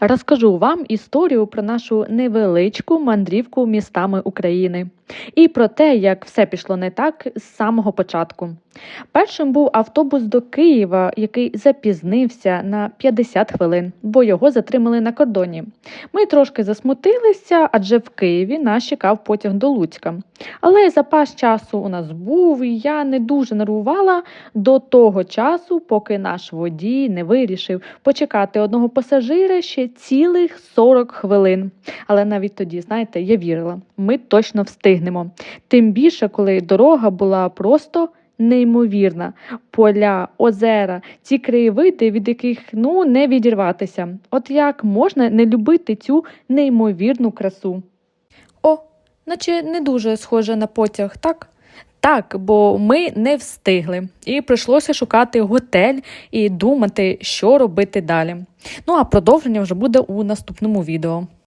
розкажу вам історію про нашу невеличку мандрівку містами України і про те, як все пішло не так з самого початку. Першим був автобус до Києва, який запізнився на 50 хвилин, бо його затримали на кордоні. Ми трошки засмутилися, адже в Києві нас чекав потяг до Луцька. Але запас часу у нас був, і я не дуже нервувала до того часу, поки наш водій не вирішив почекати одного пасажира ще цілих 40 хвилин. Але навіть тоді, знаєте, я вірила, ми точно встигнемо. Тим більше, коли дорога була просто неймовірна. Поля, озера, ці краєвиди, від яких ну не відірватися. От як можна не любити цю неймовірну красу? О, наче не дуже схоже на потяг, так? Так, бо ми не встигли, і прийшлося шукати готель і думати, що робити далі. Ну а продовження вже буде у наступному відео.